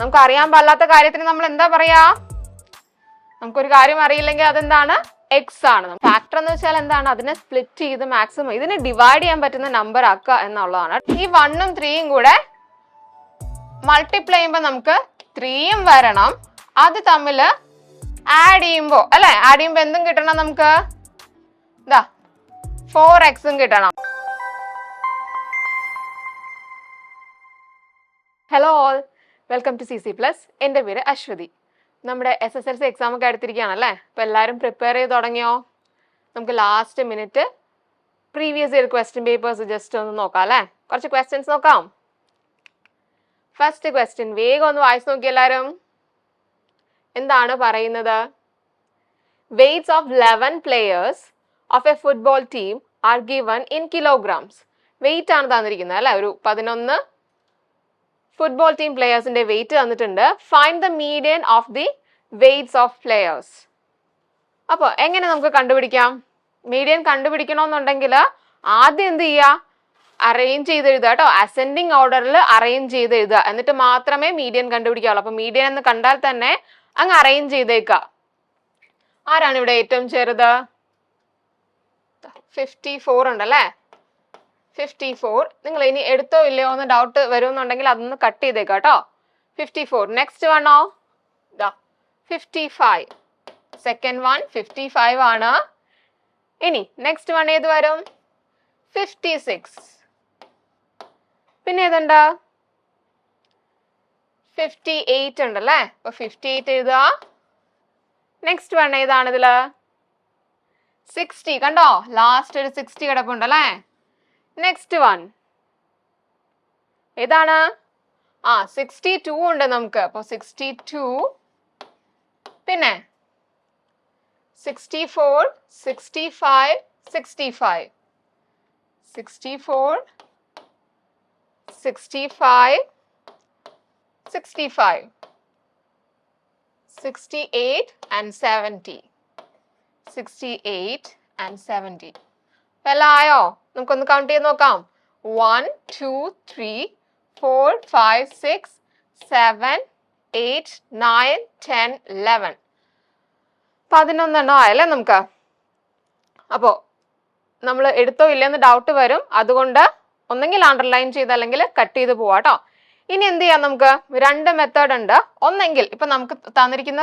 നമുക്ക് അറിയാൻ പാടില്ലാത്ത കാര്യത്തിന് നമ്മൾ എന്താ പറയാ? നമുക്കൊരു കാര്യം അറിയില്ലെങ്കിൽ അതെന്താണ്? എക്സ് ആണ്. ഫാക്ടർ എന്ന് വെച്ചാൽ എന്താണ്? അതിനെ സ്പ്ലിറ്റ് ചെയ്ത് മാക്സിമം ഇതിനെ ഡിവൈഡ് ചെയ്യാൻ പറ്റുന്ന നമ്പർ ആക്കുക എന്നുള്ളതാണ്. ഈ വണ്ണും ത്രീയും കൂടെ മൾട്ടിപ്ലൈ ചെയ്യുമ്പോൾ നമുക്ക് ത്രീയും വരണം. അത് തമ്മിൽ ആഡ് ചെയ്യുമ്പോൾ അല്ലെ? ആഡ് ചെയ്യുമ്പോൾ എന്തും കിട്ടണം നമുക്ക്? ഇതാ ഫോർ എക്സും കിട്ടണം. Hello all welcome to C C plus എന്റെ പേര് അശ്വതി. നമ്മുടെ S S L C exam ഒക്കെ അടുത്തിരിക്കുകയാണല്ലേ? അപ്പോൾ എല്ലാവരും പ്രിപ്പയർ ചെയ്ത് തുടങ്ങിയോ? നമുക്ക് last minute previous year question papers just ഒന്ന് നോക്കാം അല്ലേ? കുറച്ച് ക്വസ്റ്റ്യൻസ് നോക്കാം. ഫസ്റ്റ് ക്വസ്റ്റ്യൻ വേഗം ഒന്ന് വായിച്ചു നോക്കി എല്ലാവരും. എന്താണ് പറയുന്നത്? Weights of eleven players of a football team are given in kilograms weight ആണ് തന്നിരിക്കുന്നത് അല്ലേ? ഒരു പതിനൊന്ന് ഫുട്ബോൾ ടീം പ്ലേയേഴ്സിന്റെ വെയിറ്റ് തന്നിട്ടുണ്ട് find the median of the weights of players അപ്പോൾ എങ്ങനെ നമുക്ക് കണ്ടുപിടിക്കാം? മീഡിയൻ കണ്ടുപിടിക്കണമെന്നുണ്ടെങ്കിൽ ആദ്യം എന്ത് ചെയ്യുക? അറേഞ്ച് ചെയ്ത് എഴുതുക കേട്ടോ അസെൻഡിങ് ഓർഡറിൽ അറേഞ്ച് ചെയ്ത് എഴുതുക. എന്നിട്ട് മാത്രമേ മീഡിയൻ കണ്ടുപിടിക്കാവുള്ളൂ. അപ്പൊ മീഡിയൻ എന്ന് കണ്ടാൽ തന്നെ അങ്ങ് അറേഞ്ച് ചെയ്തേക്കുക ആരാണ് ഇവിടെ ഏറ്റവും ചെറുത്? ഫിഫ്റ്റി ഫോർ ഉണ്ടല്ലേ? ഫിഫ്റ്റി ഫോർ നിങ്ങൾ ഇനി എടുത്തോ ഇല്ലയോ എന്ന് ഡൗട്ട് വരുമെന്നുണ്ടെങ്കിൽ അതൊന്ന് കട്ട് ചെയ്തേക്കാം കേട്ടോ. ഫിഫ്റ്റി ഫോർ നെക്സ്റ്റ് വണ്ണോ ഇതാ fifty five second one fifty five ആണ്. ഇനി നെക്സ്റ്റ് വൺ ഏത് വരും? ഫിഫ്റ്റി സിക്സ് പിന്നെ ഏതുണ്ട്? ഫിഫ്റ്റി എയ്റ്റ് ഉണ്ടല്ലേ? അപ്പൊ ഫിഫ്റ്റി എയ്റ്റ് എഴുതുക നെക്സ്റ്റ് വൺ ഏതാണ് ഇതിൽ? സിക്സ്റ്റി കണ്ടോ? ലാസ്റ്റ് ഒരു സിക്സ്റ്റി കിടപ്പുണ്ടല്ലേ? നെക്സ്റ്റ് വൺ ഏതാണ്? ആ സിക്സ്റ്റി ടു ഉണ്ട് നമുക്ക്. അപ്പോൾ സിക്സ്റ്റി ടു പിന്നെ sixty four sixty five sixty five sixty four sixty five sixty five sixty eight and seventy sixty eight and seventy എല്ലാം ആയോ നമുക്കൊന്ന് കൗണ്ട് ചെയ്ത് നോക്കാം. One two three four five six seven eight nine ten eleven പതിനൊന്നെണ്ണം ആയല്ലേ നമുക്ക്? അപ്പോ നമ്മൾ എടുത്തോ ഇല്ലെന്ന് ഡൗട്ട് വരും. അതുകൊണ്ട് ഒന്നെങ്കിൽ അണ്ടർലൈൻ ചെയ്ത് അല്ലെങ്കിൽ കട്ട് ചെയ്ത് പോവാം കേട്ടോ ഇനി എന്ത് ചെയ്യാം നമുക്ക്? രണ്ട് മെത്തേഡ് ഉണ്ട്. ഒന്നെങ്കിൽ ഇപ്പൊ നമുക്ക് തന്നിരിക്കുന്ന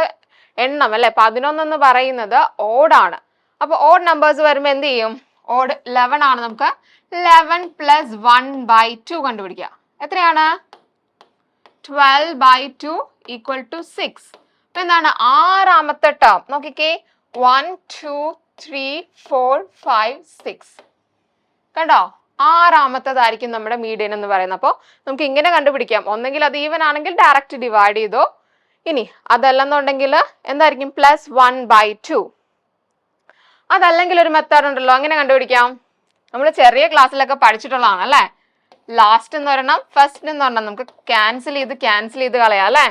എണ്ണം അല്ലെ? പതിനൊന്നെന്ന് പറയുന്നത് ഓടാണ് അപ്പൊ ഓഡ് നമ്പേഴ്സ് വരുമ്പോൾ എന്ത് ചെയ്യും? ഓഡ് ലെവൻ ആണ് നമുക്ക്. Eleven plus one by two കണ്ടുപിടിക്കുക എത്രയാണ്? Twelve by two equal to six അപ്പൊ എന്താണ്? ആറാമത്തെ ടേം നോക്കിക്കേ. One two three four five six കണ്ടോ? ആറാമത്തതായിരിക്കും നമ്മുടെ മീഡിയൻ എന്ന് പറയുന്നത്. അപ്പോൾ നമുക്ക് ഇങ്ങനെ കണ്ടുപിടിക്കാം. ഒന്നെങ്കിൽ അത് ഈവൻ ആണെങ്കിൽ ഡയറക്റ്റ് ഡിവൈഡ് ചെയ്തോ. ഇനി അതല്ലെന്നുണ്ടെങ്കിൽ എന്തായിരിക്കും? പ്ലസ് വൺ ബൈ ടു അതല്ലെങ്കിൽ ഒരു മെത്തേഡ് ഉണ്ടല്ലോ. അങ്ങനെ കണ്ടുപിടിക്കാം. നമ്മൾ ചെറിയ ക്ലാസ്സിലൊക്കെ പഠിച്ചിട്ടുള്ളതാണ് അല്ലേ? ലാസ്റ്റ് എന്ന് പറയണം ഫസ്റ്റ് എന്ന് പറഞ്ഞാൽ നമുക്ക് ക്യാൻസൽ ചെയ്ത് ക്യാൻസൽ ചെയ്ത് കളയാം അല്ലേ?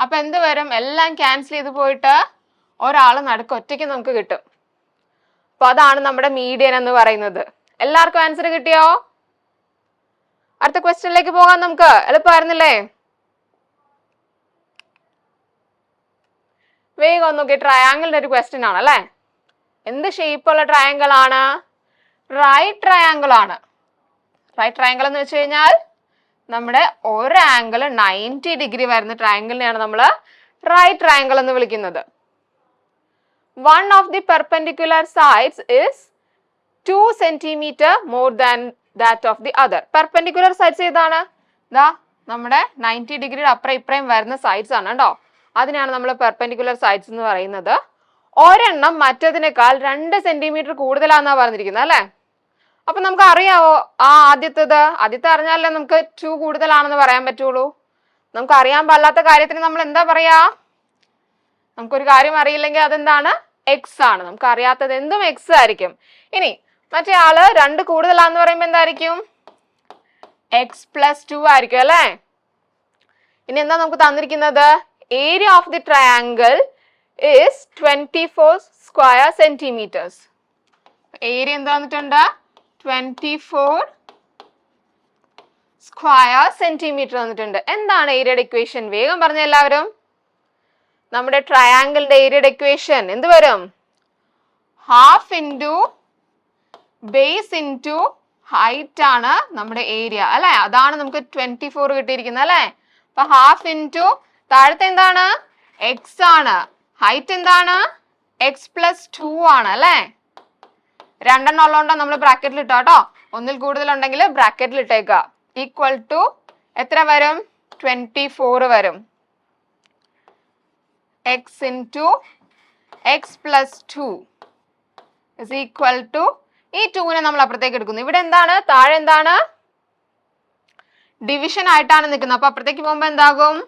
അപ്പൊ എന്ത് വരും? എല്ലാം ക്യാൻസൽ ചെയ്ത് പോയിട്ട് ഒരാൾ നടുക്ക് ഒറ്റയ്ക്ക് നമുക്ക് കിട്ടും. അപ്പൊ അതാണ് നമ്മുടെ മീഡിയൻ എന്ന് പറയുന്നത്. എല്ലാവർക്കും ആൻസർ കിട്ടിയോ? അടുത്ത ക്വസ്റ്റ്യനിലേക്ക് പോകാം നമുക്ക്. എളുപ്പമായിരുന്നില്ലേ? വേഗം നോക്കി ട്രയാങ്കിളിന്റെ ഒരു ക്വസ്റ്റ്യൻ ആണ് അല്ലേ? എന്ത് ഷേപ്പുള്ള ട്രയാങ്കിൾ ആണ്? റൈറ്റ് ട്രയാങ്കിൾ ആണ്. റൈറ്റ് ട്രയാങ്കിൾ എന്ന് വെച്ച് കഴിഞ്ഞാൽ നമ്മുടെ ഒരു ആംഗിൾ നയന്റി ഡിഗ്രി വരുന്ന ട്രയാങ്കിളിനെയാണ് നമ്മൾ റൈറ്റ് ട്രയാങ്കിൾ എന്ന് വിളിക്കുന്നത്. One of the perpendicular sides is two centimetre more than that of the other perpendicular sides ഏതാണ്? ദാ നമ്മുടെ നയന്റി ഡിഗ്രിയുടെ അപ്പുറം ഇപ്പുറം വരുന്ന സൈഡ്സ് ആണ് കേട്ടോ. അതിനാണ് നമ്മൾ പെർപെൻഡിക്കുലർ സൈഡ്സ് എന്ന് പറയുന്നത്. ഒരെണ്ണം മറ്റതിനേക്കാൾ രണ്ട് സെന്റിമീറ്റർ കൂടുതലാന്നാ പറഞ്ഞിരിക്കുന്നത് അല്ലേ? അപ്പൊ നമുക്ക് അറിയാവോ ആ ആദ്യത്തേത് ആദ്യത്തെ അറിഞ്ഞാലേ നമുക്ക് ടു കൂടുതലാണെന്ന് പറയാൻ പറ്റുള്ളൂ. നമുക്ക് അറിയാൻ പാടില്ലാത്ത കാര്യത്തിന് നമ്മൾ എന്താ പറയാ? നമുക്കൊരു കാര്യം അറിയില്ലെങ്കിൽ അതെന്താണ്? എക്സ് ആണ്. നമുക്ക് അറിയാത്തത് എന്തും എക്സ് ആയിരിക്കും. ഇനി മറ്റേ ആൾ രണ്ട് കൂടുതലാന്ന് പറയുമ്പോൾ എന്തായിരിക്കും? എക്സ് പ്ലസ് ടു ആയിരിക്കും അല്ലേ? ഇനി എന്താ നമുക്ക് തന്നിരിക്കുന്നത്? Area of the triangle is 24 square centimetres area എന്താ വന്നിട്ടുണ്ട് ട്വന്റി ഫോർ സ്ക്വയർ സെന്റിമീറ്റർ തന്നിട്ടുണ്ട് എന്താണ് ഏരിയയുടെ ഇക്വേഷൻ വേഗം പറഞ്ഞ എല്ലാവരും. നമ്മുടെ ട്രയാങ്കിളിന്റെ ഏരിയയുടെ ഇക്വേഷൻ എന്ത് വരും? Half into base into height ആണ് നമ്മുടെ ഏരിയ അല്ലെ? അതാണ് നമുക്ക് ട്വന്റി ഫോർ കിട്ടിയിരിക്കുന്നത് അല്ലെ? അപ്പൊ ഹാഫ് ഇന്റു താഴത്തെ എന്താണ്? എക്സ് ആണ്. ഹൈറ്റ് എന്താണ്? എക്സ് പ്ലസ് ടു ആണ് അല്ലേ? രണ്ടെണ്ണം ഉള്ളതുകൊണ്ട് നമ്മൾ ബ്രാക്കറ്റിൽ ഇട്ടോ കേട്ടോ. ഒന്നിൽ കൂടുതൽ ഉണ്ടെങ്കിൽ ബ്രാക്കറ്റിൽ ഇട്ടേക്കുക ഈക്വൽ ടു എത്ര വരും? ട്വന്റി ഫോർ വരും. X into x plus two is equal to ഈ ടൂവിനെ നമ്മൾ അപ്പുറത്തേക്ക് എടുക്കുന്നു. ഇവിടെ എന്താണ്? താഴെ എന്താണ്? ഡിവിഷൻ ആയിട്ടാണ് നിൽക്കുന്നത്. അപ്പൊ അപ്പുറത്തേക്ക് പോകുമ്പോ എന്താകും?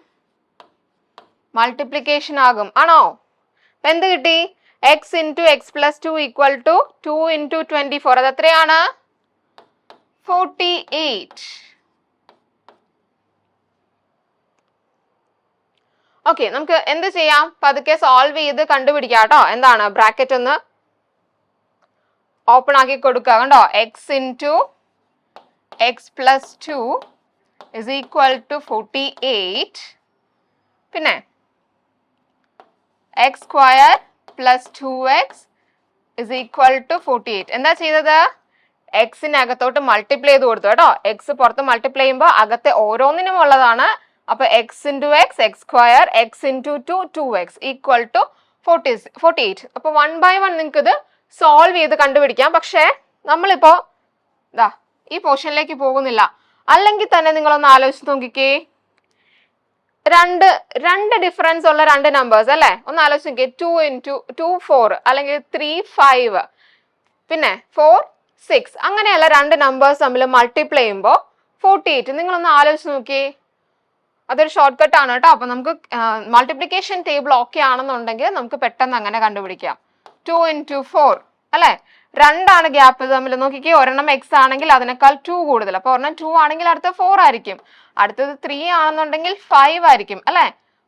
മൾട്ടിപ്ലിക്കേഷൻ ആകും. ആണോ? അപ്പൊ എന്ത് കിട്ടി? X into x plus two equal to two into twenty four അത് എത്രയാണ്? ഫോർട്ടി എയ്റ്റ് ഓക്കെ നമുക്ക് എന്ത് ചെയ്യാം? പതുക്കെ സോൾവ് ചെയ്ത് കണ്ടുപിടിക്കാം കേട്ടോ. എന്താണ്? ബ്രാക്കറ്റ് ഒന്ന് ഓപ്പൺ ആക്കി കൊടുക്കുക. കണ്ടോ? X into x plus two is equal to forty eight പിന്നെ x square plus two x is equal to എന്താ ചെയ്തത്? എക്സിന് അകത്തോട്ട് മൾട്ടിപ്ലൈ ചെയ്ത് കൊടുത്തു കേട്ടോ. x പുറത്ത് മൾട്ടിപ്ലൈ ചെയ്യുമ്പോൾ അകത്തെ ഓരോന്നിനും ഉള്ളതാണ്. അപ്പൊ x into x x square x into two two x equal to forty forty eight അപ്പൊ വൺ ബൈ വൺ നിങ്ങൾക്ക് ഇത് സോൾവ് ചെയ്ത് കണ്ടുപിടിക്കാം. പക്ഷേ നമ്മളിപ്പോ ഇതാ ഈ പോർഷനിലേക്ക് പോകുന്നില്ല. അല്ലെങ്കിൽ തന്നെ നിങ്ങളൊന്ന് ആലോചിച്ച് നോക്കിക്കേ. രണ്ട് രണ്ട് ഡിഫറൻസ് ഉള്ള രണ്ട് നമ്പേഴ്സ് അല്ലേ? ഒന്ന് ആലോചിക്കുക ടു ഇന്റു ടു ഫോർ അല്ലെങ്കിൽ ത്രീ ഫൈവ് പിന്നെ ഫോർ സിക്സ് അങ്ങനെയുള്ള രണ്ട് നമ്പേഴ്സ് തമ്മിൽ മൾട്ടിപ്ലൈ ചെയ്യുമ്പോൾ ഫോർട്ടി എയ്റ്റ് നിങ്ങളൊന്ന് ആലോചിച്ച് നോക്കി. അതൊരു ഷോർട്ട് കട്ട് ആണ് കേട്ടോ. അപ്പൊ നമുക്ക് മൾട്ടിപ്ലിക്കേഷൻ ടേബിൾ ഓക്കെ ആണെന്നുണ്ടെങ്കിൽ നമുക്ക് പെട്ടെന്ന് അങ്ങനെ കണ്ടുപിടിക്കാം. ടു ഇന്റു ഫോർ അല്ലെ? രണ്ടാണ് ഗ്യാപ്പ് തമ്മിൽ. നോക്കിക്കേ ഒരെണ്ണം എക്സ് ആണെങ്കിൽ അതിനേക്കാൾ ടു കൂടുതൽ. അപ്പൊ ഒരെണ്ണം ടു ആണെങ്കിൽ അടുത്ത ഫോർ ആയിരിക്കും. അടുത്തത് ത്രീ ആണെന്നുണ്ടെങ്കിൽ ഫൈവ് ആയിരിക്കും അല്ലെ?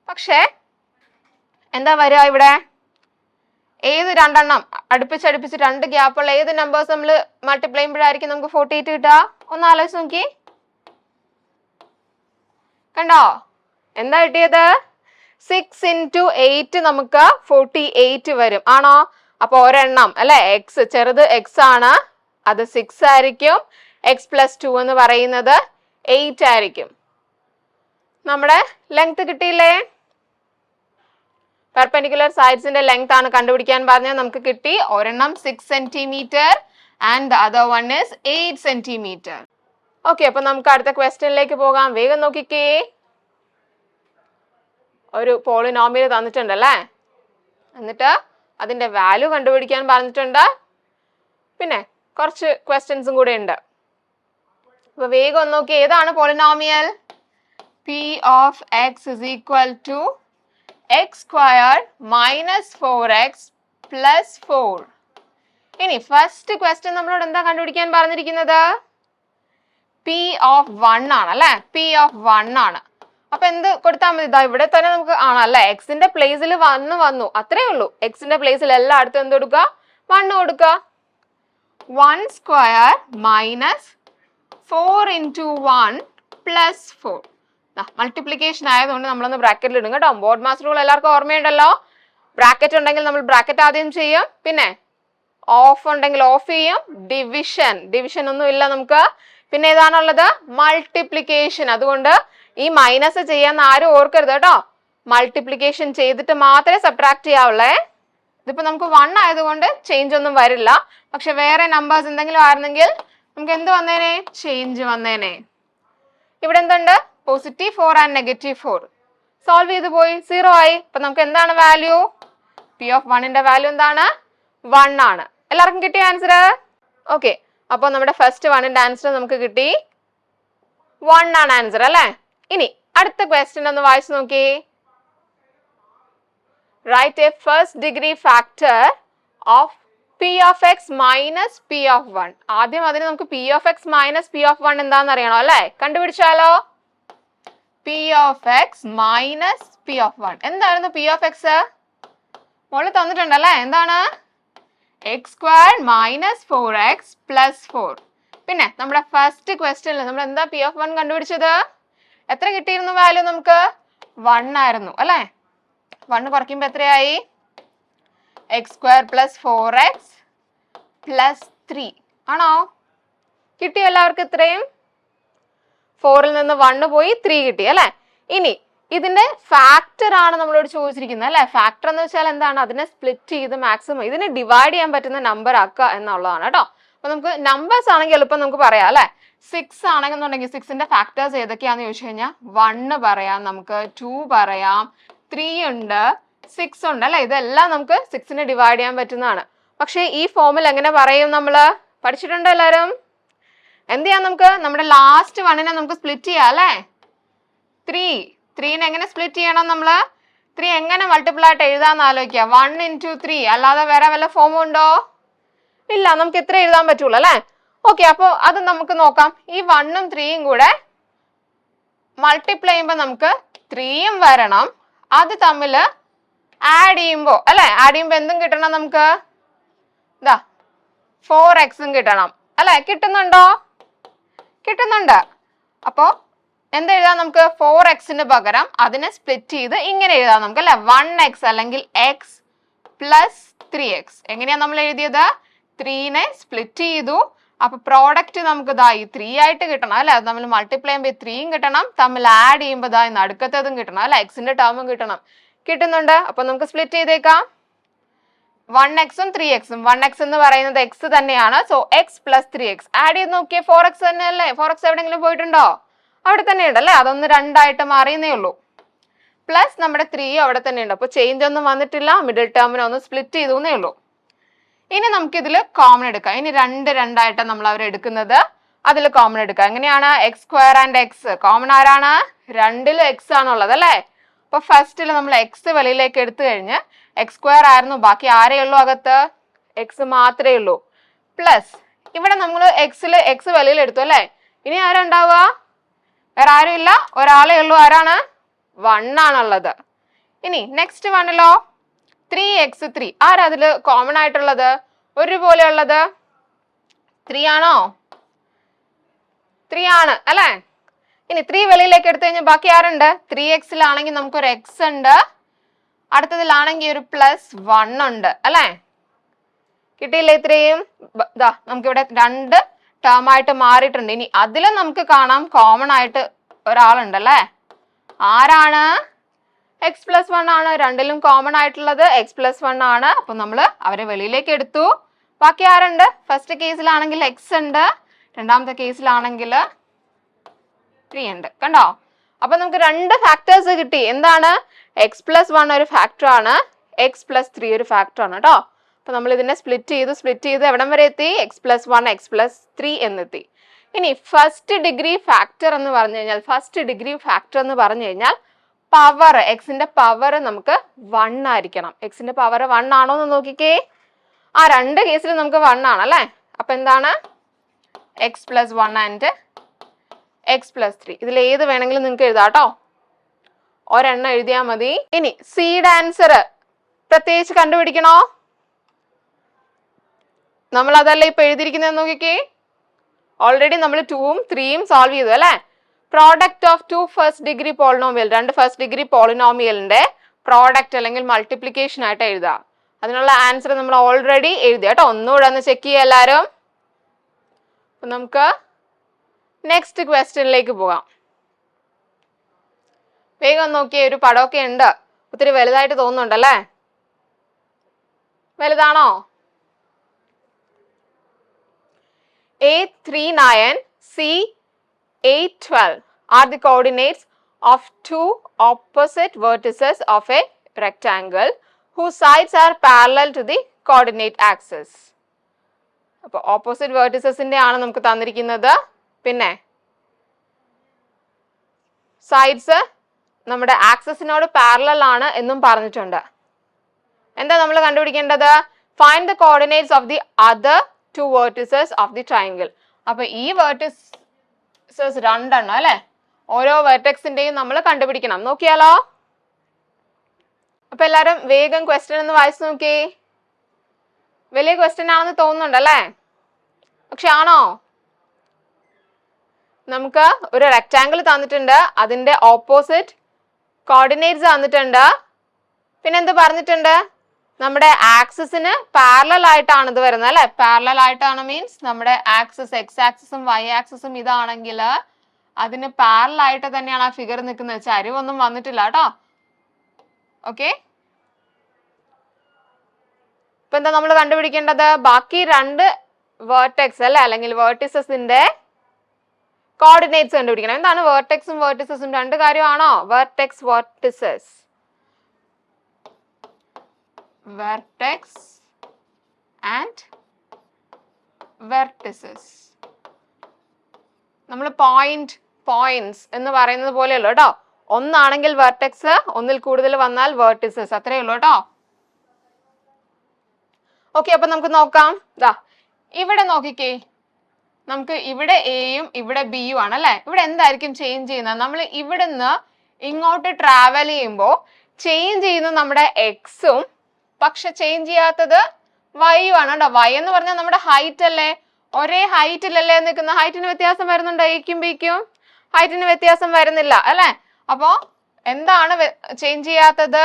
പക്ഷേ എന്താ വരിക ഇവിടെ? ഏത് രണ്ടെണ്ണം? അടുപ്പിച്ചടുപ്പിച്ച് രണ്ട് ഗ്യാപ്പുള്ള ഏത് നമ്പേഴ്സ് നമ്മൾ മൾട്ടിപ്ലൈ ചെയ്യുമ്പോഴായിരിക്കും നമുക്ക് ഫോർട്ടി എയ്റ്റ് കിട്ടുക? ഒന്ന് ആലോചിച്ച് നോക്കി. കണ്ടോ? എന്താ കിട്ടിയത്? സിക്സ് ഇന്റു എയ്റ്റ് നമുക്ക് ഫോർട്ടി എയ്റ്റ് വരും. ആണോ? അപ്പൊ ഒരെണ്ണം അല്ലെ? എക്സ് ചെറുത് എക്സ് ആണ്. അത് സിക്സ് ആയിരിക്കും. എക്സ് പ്ലസ് ടു എന്ന് പറയുന്നത് എയ്റ്റ് ആയിരിക്കും. നമ്മുടെ ലെങ്ത് കിട്ടിയില്ലേ? പെർപെൻഡിക്കുലർ സൈഡ്സിന്റെ ലെങ്ത് ആണ് കണ്ടുപിടിക്കാൻ പറഞ്ഞത്. നമുക്ക് കിട്ടി ഒരെണ്ണം six centimetre and the other one is eight centimetre okay അപ്പൊ നമുക്ക് അടുത്ത ക്വസ്റ്റ്യനിലേക്ക് പോകാം. വേഗം നോക്കിക്കേ. ഒരു പോളിനോമിയൽ തന്നിട്ടുണ്ടല്ലേ എന്നിട്ട് അതിന്റെ വാല്യൂ കണ്ടുപിടിക്കാൻ പറഞ്ഞിട്ടുണ്ട്. പിന്നെ കുറച്ച് ക്വസ്റ്റ്യൻസും കൂടെ ഉണ്ട്. അപ്പൊ വേഗം ഒന്ന് നോക്കി ഏതാണ് polynomial p of x is equal to x square minus four x plus four ഇനി ഫസ്റ്റ് ക്വസ്റ്റ്യൻ നമ്മളോട് എന്താ കണ്ടുപിടിക്കാൻ പറഞ്ഞിരിക്കുന്നത്? പി ഓഫ് വൺ ആണ് അല്ലെ? പി ഓഫ് വൺ ആണ്. അപ്പൊ എന്ത് കൊടുത്താൽ മതി? ഇതാ ഇവിടെ തന്നെ നമുക്ക് ആണല്ലേ എക്സിന്റെ പ്ലേസിൽ വന്ന് വന്നു. അത്രേ ഉള്ളൂ. എക്സിന്റെ പ്ലേസിൽ എല്ലായിടത്തും എന്ത് കൊടുക്കുക? വണ്ണ് കൊടുക്കുക. One square minus four into one plus four multiplication ആയതുകൊണ്ട് നമ്മളൊന്ന് ബ്രാക്കറ്റിൽ ഇടും കേട്ടോ. ബോർഡ് മാസ്റ്റർ റൂൾ എല്ലാവർക്കും ഓർമ്മയുണ്ടല്ലോ? ബ്രാക്കറ്റ് ഉണ്ടെങ്കിൽ നമ്മൾ ബ്രാക്കറ്റ് ആദ്യം ചെയ്യും. പിന്നെ ഓഫ് ഉണ്ടെങ്കിൽ ഓഫ് ചെയ്യും. ഡിവിഷൻ ഡിവിഷൻ ഒന്നും ഇല്ല നമുക്ക്. പിന്നെ ഏതാണുള്ളത്? മൾട്ടിപ്ലിക്കേഷൻ അതുകൊണ്ട് ഈ മൈനസ് ചെയ്യാന്ന് ആരും ഓർക്കരുത് കേട്ടോ. മൾട്ടിപ്ലിക്കേഷൻ ചെയ്തിട്ട് മാത്രമേ സബ്ട്രാക്ട് ചെയ്യാവുള്ളേ. ഇതിപ്പോ നമുക്ക് വൺ ആയതുകൊണ്ട് ചേഞ്ച് ഒന്നും വരില്ല. പക്ഷെ വേറെ നമ്പേഴ്സ് എന്തെങ്കിലും ആയിരുന്നെങ്കിൽ നമുക്ക് എന്ത് വന്നേനെ? ചേഞ്ച് വന്നേനെ. ഇവിടെ എന്തുണ്ട്? Positive four and negative four solve ചെയ്ത് പോയി. സീറോ ആയി. അപ്പൊ നമുക്ക് എന്താണ് വാല്യൂ പി ഓഫ് വണ്ണിന്റെ വാല്യൂ എന്താണ്? വൺ ആണ്. എല്ലാവർക്കും കിട്ടിയ ആൻസർ ഓക്കെ അപ്പോൾ നമ്മുടെ ഫസ്റ്റ് വണ്ണിന്റെ ആൻസർ നമുക്ക് കിട്ടി. വൺ ആണ് ആൻസർ അല്ലേ? ഇനി അടുത്ത ക്വസ്റ്റ്യൻ ഒന്ന് വായിച്ചു നോക്കി. Write a first degree factor of p of x minus p of one ആദ്യം അതിന് നമുക്ക് p of x minus p of one എന്താണെന്ന് അറിയണോ അല്ലേ? കണ്ടുപിടിച്ചാലോ? P of x minus p of one എന്തായിരുന്നു പി ഓഫ് എക്സ് മോൾ തന്നിട്ടുണ്ടല്ലേ എന്താണ്? X square minus four x plus four പിന്നെ നമ്മുടെ ഫസ്റ്റ് ക്വസ്റ്റ്യനിൽ നമ്മൾ എന്താ പി ഓഫ് വൺ കണ്ടുപിടിച്ചത്? എത്ര കിട്ടിയിരുന്നു വാല്യൂ നമുക്ക്? വൺ ആയിരുന്നു അല്ലേ? വൺ കുറയ്ക്കുമ്പോൾ എത്രയായി? X square plus four x plus three ആണോ? കിട്ടിയോ എല്ലാവർക്കും ഇത്രയും? ഫോറിൽ നിന്ന് വണ്ണ് പോയി ത്രീ കിട്ടി അല്ലേ? ഇനി ഇതിന്റെ ഫാക്ടർ ആണ് നമ്മളോട് ചോദിച്ചിരിക്കുന്നത് അല്ലെ? ഫാക്ടർ എന്ന് വെച്ചാൽ എന്താണ്? അതിനെ സ്പ്ലിറ്റ് ചെയ്ത് മാക്സിമം ഇതിനെ ഡിവൈഡ് ചെയ്യാൻ പറ്റുന്ന നമ്പർ ആക്കുക എന്നുള്ളതാണ് കേട്ടോ? അപ്പൊ നമുക്ക് നമ്പേഴ്സ് ആണെങ്കിൽ എളുപ്പം നമുക്ക് പറയാം അല്ലെ? സിക്സ് ആണെന്നുണ്ടെങ്കിൽ സിക്സിന്റെ ഫാക്ടേഴ്സ് ഏതൊക്കെയാന്ന് ചോദിച്ചു കഴിഞ്ഞാൽ വണ്ണ് പറയാം നമുക്ക് ടു പറയാം ത്രീ ഉണ്ട് സിക്സ് ഉണ്ട് അല്ലെ? ഇതെല്ലാം നമുക്ക് സിക്സിനെ ഡിവൈഡ് ചെയ്യാൻ പറ്റുന്നതാണ്. പക്ഷെ ഈ ഫോമിൽ എങ്ങനെ പറയും നമ്മൾ പഠിച്ചിട്ടുണ്ടോ എല്ലാരും എന്ത് ചെയ്യാം നമുക്ക്? നമ്മുടെ ലാസ്റ്റ് വണ്ണിനെ നമുക്ക് സ്പ്ലിറ്റ് ചെയ്യാം അല്ലേ? ത്രീ ത്രീനെ എങ്ങനെ സ്പ്ലിറ്റ് ചെയ്യണം നമ്മൾ ത്രീ എങ്ങനെ മൾട്ടിപ്പിൾ ആയിട്ട് എഴുതാന്ന് ആലോചിക്കുക. വൺ ഇന്റു ത്രീ അല്ലാതെ വേറെ വല്ല ഫോമും ഉണ്ടോ? ഇല്ല നമുക്ക് ഇത്ര എഴുതാൻ പറ്റുള്ളൂ അല്ലേ? ഓക്കെ അപ്പോൾ അത് നമുക്ക് നോക്കാം. ഈ വണ്ണും ത്രീയും കൂടെ മൾട്ടിപ്ലൈ ചെയ്യുമ്പോൾ നമുക്ക് ത്രീയും വരണം. അത് തമ്മിൽ ആഡ് ചെയ്യുമ്പോൾ അല്ലെ? ആഡ് ചെയ്യുമ്പോൾ എന്തും കിട്ടണം നമുക്ക്? ഇതാ ഫോർ എക്സും കിട്ടണം. അല്ലെ? കിട്ടുന്നുണ്ടോ? കിട്ടുന്നുണ്ട്. അപ്പോൾ എന്ത് എഴുതാം നമുക്ക്? ഫോർ എക്സിന് പകരം അതിനെ സ്പ്ലിറ്റ് ചെയ്ത് ഇങ്ങനെ എഴുതാം നമുക്ക് അല്ലെ? വൺ എക്സ് അല്ലെങ്കിൽ എക്സ് പ്ലസ് ത്രീ എക്സ് എങ്ങനെയാ നമ്മൾ എഴുതിയത്? ത്രീനെ സ്പ്ലിറ്റ് ചെയ്തു. അപ്പൊ പ്രോഡക്റ്റ് നമുക്ക് ഇതാ ഈ ത്രീ ആയിട്ട് കിട്ടണം അല്ലെ? അത് നമ്മൾ മൾട്ടിപ്ലൈ ചെയ്യുമ്പോൾ ത്രീയും കിട്ടണം തമ്മിൽ ആഡ് ചെയ്യുമ്പോൾ ഇതാ നടുക്കത്തതും കിട്ടണം അല്ലെ? എക്സിന്റെ ടേമും കിട്ടണം. കിട്ടുന്നുണ്ട്. അപ്പൊ നമുക്ക് സ്പ്ലിറ്റ് ചെയ്തേക്കാം. വൺ എക്സും ത്രീ എക്സും വൺ എക്സ് എന്ന് പറയുന്നത് എക്സ് തന്നെയാണ്. So x plus three x add ചെയ്ത് നോക്കിയേ ഫോർ എക്സ് തന്നെയല്ലേ ഫോർ എക്സ് എവിടെയെങ്കിലും പോയിട്ടുണ്ടോ? അവിടെ തന്നെ ഉണ്ട് ഉണ്ടല്ലേ അതൊന്ന് രണ്ടായിട്ട് മാറിയെന്നേ ഉള്ളൂ. പ്ലസ് നമ്മുടെ ത്രീ അവിടെ തന്നെ ഉണ്ട്. അപ്പോൾ ചേഞ്ച് ഒന്നും വന്നിട്ടില്ല. മിഡിൽ ടേമിനെ ഒന്ന് സ്പ്ലിറ്റ് ചെയ്തു എന്നേ ഉള്ളൂ. ഇനി നമുക്ക് ഇതിൽ കോമൺ എടുക്കാം. ഇനി രണ്ട് രണ്ടായിട്ടാണ് നമ്മൾ അവർ എടുക്കുന്നത് അതിൽ കോമൺ എടുക്കാം. എങ്ങനെയാണ്? X square and x common ആരാണ്? രണ്ടിലും എക്സ് ആണുള്ളത് അല്ലേ? അപ്പൊ ഫസ്റ്റിൽ നമ്മൾ എക്സ് വെളിയിലേക്ക് എടുത്തു കഴിഞ്ഞ് എക്സ് സ്ക്വയർ ആയിരുന്നു. ബാക്കി ആരേ ഉള്ളൂ അകത്ത്? എക്സ് മാത്രമേ ഉള്ളൂ. പ്ലസ് ഇവിടെ നമ്മൾ എക്സിൽ എക്സ് വെളിയിൽ എടുത്തു അല്ലേ? ഇനി ആരാ ഉണ്ടാവുക വേറെ ആരും ഇല്ല ഒരാളേ ഉള്ളൂ. ആരാണ്? വൺ ആണുള്ളത്. ഇനി നെക്സ്റ്റ് വണ്ണിലോ ത്രീ എക്സ് ത്രീ ആരാ അതിൽ കോമൺ ആയിട്ടുള്ളത്? ഒരുപോലെ ഉള്ളത് ത്രീ ആണോ? ത്രീ ആണ് അല്ലേ? ഇനി ത്രീ വെളിയിലേക്ക് എടുത്തു കഴിഞ്ഞാൽ ബാക്കി ആരുണ്ട്? ത്രീ എക്സിലാണെങ്കിൽ നമുക്കൊരു എക്സ് ഉണ്ട്. അടുത്തതിലാണെങ്കിൽ ഒരു പ്ലസ് വൺ ഉണ്ട് അല്ലേ? കിട്ടിയില്ലേ ഇത്രയും? ഇതാ നമുക്കിവിടെ രണ്ട് ടേം ആയിട്ട് മാറിയിട്ടുണ്ട്. ഇനി അതിലും നമുക്ക് കാണാം കോമൺ ആയിട്ട് ഒരാളുണ്ടല്ലേ ആരാണ്? എക്സ് പ്ലസ് വൺ ആണ് രണ്ടിലും കോമൺ ആയിട്ടുള്ളത്. എക്സ് പ്ലസ് വൺ ആണ്. അപ്പൊ നമ്മൾ അവരെ വെളിയിലേക്ക് എടുത്തു. ബാക്കി ആരുണ്ട്? ഫസ്റ്റ് കേസിലാണെങ്കിൽ എക്സ് ഉണ്ട്. രണ്ടാമത്തെ കേസിലാണെങ്കിൽ ത്രീ ഉണ്ട്. കണ്ടോ? അപ്പൊ നമുക്ക് രണ്ട് ഫാക്ടേഴ്സ് കിട്ടി. എന്താണ്? എക്സ് പ്ലസ് വൺ ഒരു ഫാക്ടർ ആണ്. എക്സ് പ്ലസ് ത്രീ ഒരു ഫാക്ടർ ആണ് കേട്ടോ അപ്പൊ നമ്മൾ ഇതിനെ സ്പ്ലിറ്റ് ചെയ്തു. സ്പ്ലിറ്റ് ചെയ്ത് എവിടം വരെ എത്തി? X plus one x plus three എന്നെത്തി. ഇനി ഫസ്റ്റ് ഡിഗ്രി ഫാക്ടർ എന്ന് പറഞ്ഞു കഴിഞ്ഞാൽ ഫസ്റ്റ് ഡിഗ്രി ഫാക്ടർ എന്ന് പറഞ്ഞു കഴിഞ്ഞാൽ പവർ എക്സിന്റെ പവർ നമുക്ക് വൺ ആയിരിക്കണം. എക്സിന്റെ പവർ വൺ ആണോ എന്ന് നോക്കിക്കേ. ആ രണ്ട് കേസിലും നമുക്ക് വൺ ആണ് അല്ലേ? അപ്പൊ എന്താണ്? X plus one and x plus three ഇതിൽ ഏത് വേണമെങ്കിലും നിങ്ങൾക്ക് എഴുതാം കേട്ടോ ഒരെണ്ണം എഴുതിയാൽ മതി. ഇനി സീഡ് ആൻസർ പ്രത്യേകിച്ച് കണ്ടുപിടിക്കണോ? നമ്മൾ അതല്ല ഇപ്പൊ എഴുതിയിരിക്കുന്നത് നോക്കിക്കേ. ഓൾറെഡി നമ്മൾ ടൂവും ത്രീയും സോൾവ് ചെയ്തു അല്ലേ? Product of two first degree polynomial രണ്ട് ഫസ്റ്റ് ഡിഗ്രി പോളിനോമിയലിന്റെ പ്രോഡക്റ്റ് അല്ലെങ്കിൽ മൾട്ടിപ്ലിക്കേഷൻ ആയിട്ട് എഴുതുക അതിനുള്ള ആൻസർ നമ്മൾ ഓൾറെഡി എഴുതി. കേട്ടോ ഒന്നുകൂടെ ഒന്ന് ചെക്ക് ചെയ്യുക എല്ലാവരും നമുക്ക് നെക്സ്റ്റ് ക്വസ്റ്റ്യനിലേക്ക് പോകാം. വേഗം നോക്കിയ ഒരു പടമൊക്കെ ഉണ്ട്. ഒത്തിരി വലുതായിട്ട് തോന്നുന്നുണ്ടല്ലേ? വലുതാണോ? A three nine C eight twelve are the coordinates of two opposite vertices of a rectangle whose sides are parallel to the coordinate axis. അപ്പോൾ ഓപ്പോസിറ്റ് വേർട്ടിസസിന്റെ ആണ് നമുക്ക് തന്നിരിക്കുന്നത്. പിന്നെ സൈഡ്സ് നമ്മുടെ ആക്സസിനോട് പാരലൽ ആണ് എന്നും പറഞ്ഞിട്ടുണ്ട്. എന്താ നമ്മൾ കണ്ടുപിടിക്കേണ്ടത്? Find the coordinates of the other two vertices of the triangle അപ്പോൾ ഈ വേർട്ടിസസ് രണ്ടെണ്ണം അല്ലെ? ഓരോ വെർട്ടെക്സിന്റെയും നമ്മൾ കണ്ടുപിടിക്കണം. നോക്കിയാലോ? അപ്പൊ എല്ലാരും വേഗം ക്വസ്റ്റ്യൻ ഒന്ന് വായിച്ചു നോക്കി. വലിയ ക്വസ്റ്റ്യൻ ആണെന്ന് തോന്നുന്നുണ്ടല്ലേ പക്ഷെ ആണോ? നമുക്ക് ഒരു റെക്റ്റാങ്കിൾ തന്നിട്ടുണ്ട്. അതിന്റെ ഓപ്പോസിറ്റ് കോർഡിനേറ്റ്സ് തന്നിട്ടുണ്ട്. പിന്നെ എന്ത് പറഞ്ഞിട്ടുണ്ട്? നമ്മുടെ ആക്സിസിന് പാരലൽ ആയിട്ടാണ് ഇത് വരുന്നത് അല്ലെ? പാരലൽ ആയിട്ടാണ് മീൻസ് നമ്മുടെ ആക്സിസ് എക്സ് ആക്സിസും വൈ ആക്സിസും ഇതാണെങ്കിൽ അതിന് പാരലൽ ആയിട്ട് തന്നെയാണ് ആ ഫിഗർ നിൽക്കുന്നത്. ചരിവൊന്നും വന്നിട്ടില്ല കേട്ടോ. ഓക്കെ ഇപ്പൊ എന്താ നമ്മൾ കണ്ടുപിടിക്കേണ്ടത്? ബാക്കി രണ്ട് വേർട്ടെക്സ് അല്ലെ? അല്ലെങ്കിൽ വേർട്ടിസസിന്റെ കോർഡിനേറ്റ്സ് കണ്ടുപിടിക്കണം. എന്താണ് വേർട്ടെക്സും വേർട്ടിസസും രണ്ട് കാര്യമാണോ? Vertex vertices vertex and vertices. നമ്മൾ പോയിന്റ് പോയിന്റ്സ് എന്ന് പറയുന്നത് പോലെയല്ലോ കേട്ടോ. ഒന്നാണെങ്കിൽ വെർട്ടെക്സ് ഒന്നിൽ കൂടുതൽ വന്നാൽ വെർട്ടിസസ് അത്രയേ ഉള്ളൂ കേട്ടോ. ഓക്കെ അപ്പൊ നമുക്ക് നോക്കാം. ദാ ഇവിടെ നോക്കിക്കേ. നമുക്ക് ഇവിടെ എയും ഇവിടെ ബിയും ആണ് അല്ലെ? ഇവിടെ എന്തായിരിക്കും ചേഞ്ച് ചെയ്യുന്നത്? നമ്മൾ ഇവിടുന്ന് ഇങ്ങോട്ട് ട്രാവൽ ചെയ്യുമ്പോൾ ചേഞ്ച് ചെയ്യുന്നത് നമ്മുടെ എക്സും പക്ഷെ ചേഞ്ച് ചെയ്യാത്തത് വൈയും ആണ് കേട്ടോ വൈ എന്ന് പറഞ്ഞാൽ നമ്മുടെ ഹൈറ്റ് അല്ലേ? ഒരേ ഹൈറ്റിലല്ലേ നിൽക്കുന്ന. ഹൈറ്റിന് വ്യത്യാസം വരുന്നുണ്ടോ എക്കും ബിക്കും ഹൈറ്റിന് വ്യത്യാസം വരുന്നില്ല അല്ലേ? അപ്പോ എന്താണ് ചേഞ്ച് ചെയ്യാത്തത്?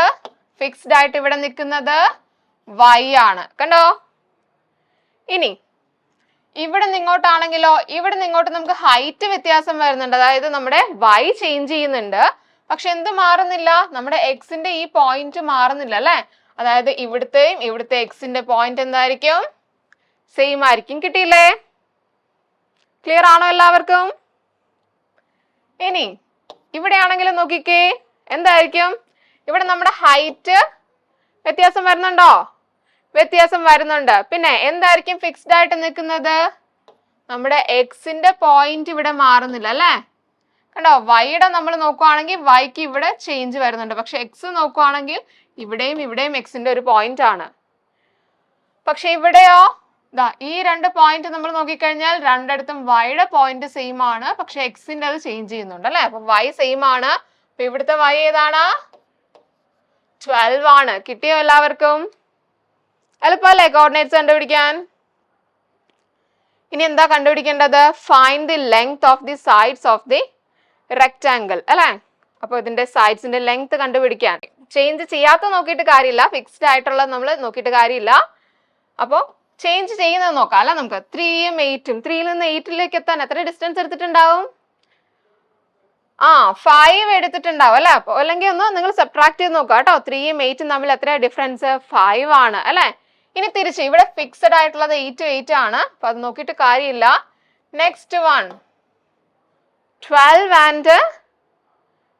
ഫിക്സ്ഡ് ആയിട്ട് ഇവിടെ നിൽക്കുന്നത് വൈ ആണ്. കണ്ടോ? ഇനി ഇവിടെ നിങ്ങോട്ടാണെങ്കിലോ ഇവിടെ നിങ്ങോട്ട് നമുക്ക് ഹൈറ്റ് വ്യത്യാസം വരുന്നുണ്ട്. അതായത് നമ്മുടെ വൈ ചേഞ്ച് ചെയ്യുന്നുണ്ട്. പക്ഷെ എന്ത് മാറുന്നില്ല? നമ്മുടെ എക്സിന്റെ ഈ പോയിന്റ് മാറുന്നില്ല അല്ലെ? അതായത് ഇവിടുത്തെയും ഇവിടുത്തെ എക്സിന്റെ പോയിന്റ് എന്തായിരിക്കും? സെയിം ആയിരിക്കും. കിട്ടിയില്ലേ? ക്ലിയർ ആണോ എല്ലാവർക്കും? ഇനി ഇവിടെ ആണെങ്കിലും നോക്കിക്കേ. എന്തായിരിക്കും? ഇവിടെ നമ്മുടെ ഹൈറ്റ് വ്യത്യാസം വരുന്നുണ്ടോ? വ്യത്യാസം വരുന്നുണ്ട്. പിന്നെ എന്തായിരിക്കും ഫിക്സ്ഡ് ആയിട്ട് നിൽക്കുന്നത്? നമ്മുടെ എക്സിന്റെ പോയിന്റ് ഇവിടെ മാറുന്നില്ല അല്ലേ? കണ്ടോ? വൈയുടെ നമ്മൾ നോക്കുവാണെങ്കിൽ വൈക്ക് ഇവിടെ ചേഞ്ച് വരുന്നുണ്ട്. പക്ഷെ എക്സ് നോക്കുവാണെങ്കിൽ ഇവിടെയും ഇവിടെയും എക്സിന്റെ ഒരു പോയിന്റ് ആണ്. പക്ഷെ ഇവിടെയോ? ദാ ഈ രണ്ട് പോയിന്റ് നമ്മൾ നോക്കിക്കഴിഞ്ഞാൽ രണ്ടിടത്തും വൈയുടെ പോയിന്റ് സെയിം ആണ്. പക്ഷെ എക്സിന്റെ അത് ചേഞ്ച് ചെയ്യുന്നുണ്ട് അല്ലെ? അപ്പൊ വൈ സെയിം ആണ്. അപ്പൊ ഇവിടുത്തെ വൈ ഏതാണ്? ട്വൽവ് ആണ്. കിട്ടിയോ എല്ലാവർക്കും? എളുപ്പമല്ലേ കോർഡിനേറ്റ്സ് കണ്ടുപിടിക്കാൻ? ഇനി എന്താ കണ്ടുപിടിക്കേണ്ടത്? Find the length of the sides of the rectangle അല്ലേ? അപ്പോൾ ഇതിന്റെ സൈഡ്സിന്റെ ലെങ്ത് കണ്ടുപിടിക്കാൻ. ചേഞ്ച് ചെയ്യാത്ത നോക്കിയിട്ട് കാര്യമില്ല. ഫിക്സ്ഡ് ആയിട്ടുള്ള നമ്മൾ നോക്കിയിട്ട് കാര്യമില്ല. അപ്പോൾ ചേഞ്ച് ചെയ്യുന്നത് നോക്കാം. അല്ല നമുക്ക് ത്രീയും എയ്റ്റും ത്രീയിൽ നിന്ന് എയ്റ്റിലേക്ക് എത്താൻ എത്ര ഡിസ്റ്റൻസ് എടുത്തിട്ടുണ്ടാവും? ആ ഫൈവ് എടുത്തിട്ടുണ്ടാവും അല്ലേ? അപ്പോൾ അല്ലെങ്കിൽ ഒന്ന് നിങ്ങൾ സബ്ട്രാക്ട് ചെയ്ത് നോക്കുക കേട്ടോ. ത്രീയും എയ്റ്റും തമ്മിൽ എത്ര ഡിഫറൻസ് ഫൈവ് ആണ് അല്ലേ? ഇനി തിരിച്ച് ഇവിടെ ഫിക്സഡ് ആയിട്ടുള്ളത് എയ്റ്റ് എയ്റ്റ് ആണ്. അപ്പൊ അത് നോക്കിയിട്ട് കാര്യമില്ല. Next one twelve and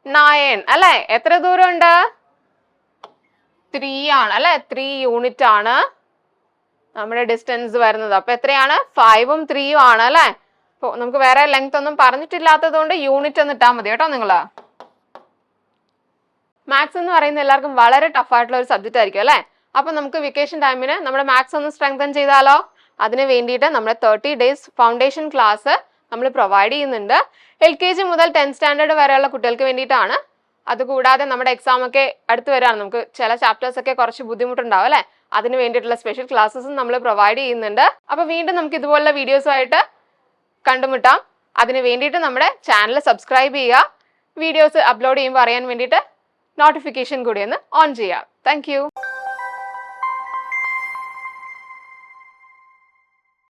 nine അല്ലേ? എത്ര ദൂരം ഉണ്ട് ത്രീ ആണ് അല്ലെ? ത്രീ യൂണിറ്റ് ആണ് നമ്മുടെ ഡിസ്റ്റൻസ് വരുന്നത്. അപ്പൊ എത്രയാണ്? ഫൈവും ത്രീയും ആണ് അല്ലെ? അപ്പൊ നമുക്ക് വേറെ ലെങ്ത് ഒന്നും പറഞ്ഞിട്ടില്ലാത്തത് കൊണ്ട് യൂണിറ്റ് ഒന്ന് ഇട്ടാൽ മതി കേട്ടോ നിങ്ങൾ. മാത്സ് എന്ന് പറയുന്ന എല്ലാവർക്കും വളരെ ടഫ് ആയിട്ടുള്ള ഒരു സബ്ജക്റ്റ് ആയിരിക്കും അല്ലെ? അപ്പൊ നമുക്ക് വെക്കേഷൻ ടൈമിന് നമ്മുടെ മാത്സ് ഒന്ന് സ്ട്രെങ്തൻ ചെയ്താലോ? അതിന് വേണ്ടിയിട്ട് നമ്മുടെ തേർട്ടി ഡേയ്സ് ഫൗണ്ടേഷൻ ക്ലാസ് നമ്മൾ പ്രൊവൈഡ് ചെയ്യുന്നുണ്ട്. എൽ കെ ജി മുതൽ ടെൻത്ത് സ്റ്റാൻഡേർഡ് വരെയുള്ള കുട്ടികൾക്ക് വേണ്ടിയിട്ടാണ് അതുകൂടാതെ നമ്മുടെ എക്സാം ഒക്കെ അടുത്ത് വരാണ്. നമുക്ക് ചില ചാപ്റ്റേഴ്സ് ഒക്കെ കുറച്ച് ബുദ്ധിമുട്ടുണ്ടാവും അല്ലെ? അതിന് വേണ്ടിയിട്ടുള്ള സ്പെഷ്യൽ ക്ലാസ്സസും നമ്മൾ പ്രൊവൈഡ് ചെയ്യുന്നുണ്ട്. അപ്പോൾ വീണ്ടും നമുക്ക് ഇതുപോലുള്ള വീഡിയോസുമായിട്ട് കണ്ടുമുട്ടാം. അതിന് വേണ്ടിയിട്ട് നമ്മുടെ ചാനൽ സബ്സ്ക്രൈബ് ചെയ്യുക. വീഡിയോസ് അപ്ലോഡ് ചെയ്യുമ്പോൾ അറിയാൻ വേണ്ടിയിട്ട് നോട്ടിഫിക്കേഷൻ കൂടി ഒന്ന് ഓൺ ചെയ്യുക. താങ്ക്